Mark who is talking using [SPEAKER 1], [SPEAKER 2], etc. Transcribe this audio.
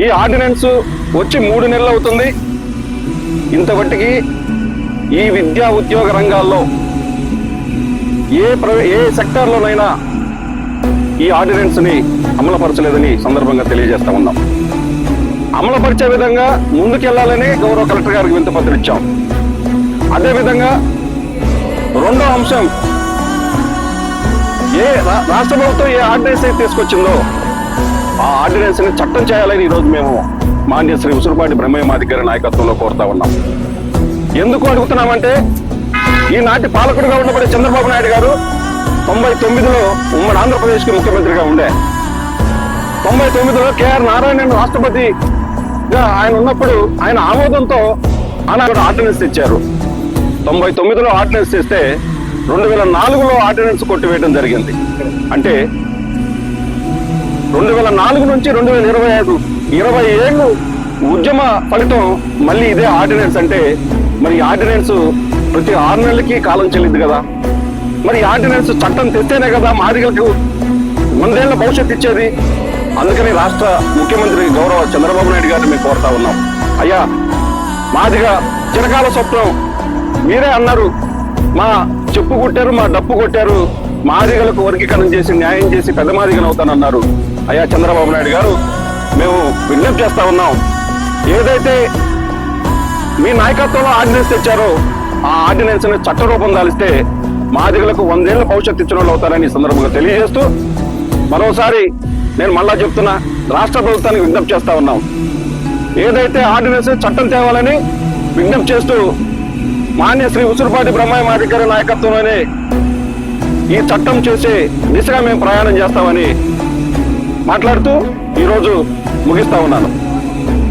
[SPEAKER 1] ఈ ఆర్డినెన్స్ వచ్చి మూడు నెలలు అవుతుంది. ఇంతవట్టికి ఈ విద్యా ఉద్యోగ రంగాల్లో ఏ ప్ర ఏ సెక్టార్లోనైనా ఈ ఆర్డినెన్స్ని అమలుపరచలేదని సందర్భంగా తెలియజేస్తా ఉన్నాం. అమలుపరిచే విధంగా ముందుకెళ్ళాలని గౌరవ కలెక్టర్ గారికి వింతపత్రం ఇచ్చాం. అదేవిధంగా రెండో అంశం ఏ రా- రాష్ట్ర ప్రభుత్వం ఏ ఆర్డినెన్స్ అయితే తీసుకొచ్చిందో ఆ ఆర్డినెన్స్ని చట్టం చేయాలని ఈరోజు మేము మాన్య శ్రీ ఉసురుపాటి బ్రహ్మయ్య మాదిగారి నాయకత్వంలో కోరుతా ఉన్నాం. ఎందుకు అడుగుతున్నామంటే ఈనాటి పాలకుడుగా ఉన్నప్పుడు చంద్రబాబు నాయుడు గారు తొంభై తొమ్మిదిలో ఉమ్మడి ఆంధ్రప్రదేశ్కి ముఖ్యమంత్రిగా ఉండే. తొంభై తొమ్మిదిలో కేఆర్ నారాయణ రాష్ట్రపతిగా ఆయన ఉన్నప్పుడు ఆయన ఆమోదంతో ఆనాడు ఆర్డినెన్స్ తెచ్చారు తొంభై తొమ్మిదిలో ఆర్డినెన్స్ తెస్తే రెండు వేల నాలుగులో ఆర్డినెన్స్ కొట్టివేయడం జరిగింది. అంటే రెండు వేల నాలుగు నుంచి రెండు వేల ఇరవై ఐదు ఇరవై ఏళ్ళు ఉద్యమ ఫలితం మళ్ళీ ఇదే ఆర్డినెన్స్ అంటే మరి ఆర్డినెన్స్ ప్రతి ఆరు నెలలకి కాలం చెల్లింది కదా. మరి ఆర్డినెన్స్ చట్టం తెస్తేనే కదా మాదిగలకు వందేళ్ళ భవిష్యత్తు ఇచ్చేది. అందుకని రాష్ట్ర ముఖ్యమంత్రి గౌరవ చంద్రబాబు నాయుడు గారిని మేము కోరుతా ఉన్నాం. అయ్యా మాదిగ చిరకాల స్వప్నం మీరే అన్నారు. మా చెప్పు కొట్టారు మా డప్పు కొట్టారు. మాదిగలకు వర్గీకరణ చేసి న్యాయం చేసి పెద్ద మాదిగను అవుతానన్నారు. అయ్యా చంద్రబాబు నాయుడు గారు మేము విజ్ఞప్తి చేస్తా ఉన్నాం. ఏదైతే మీ నాయకత్వంలో ఆర్డినెన్స్ తెచ్చారో ఆ ఆర్డినెన్స్ని చట్ట రూపం దాలిస్తే మాదిగలకు వందేళ్ళ భవిష్యత్తు ఇచ్చిన వాళ్ళు అవుతారని సందర్భంగా తెలియజేస్తూ మరోసారి నేను మళ్ళా చెప్తున్నా రాష్ట్ర ప్రభుత్వానికి విజ్ఞప్తి చేస్తా ఉన్నాం. ఏదైతే ఆర్డినెన్స్ చట్టం తేవాలని విజ్ఞప్తి చేస్తూ మాన్య శ్రీ ఉసురుపాటి బ్రహ్మయ్య మాదిగారి నాయకత్వంలోనే ఈ చట్టం చేసే దిశగా మేము ప్రయాణం చేస్తామని మాట్లాడుతూ ఈరోజు ముగిస్తా ఉన్నాను.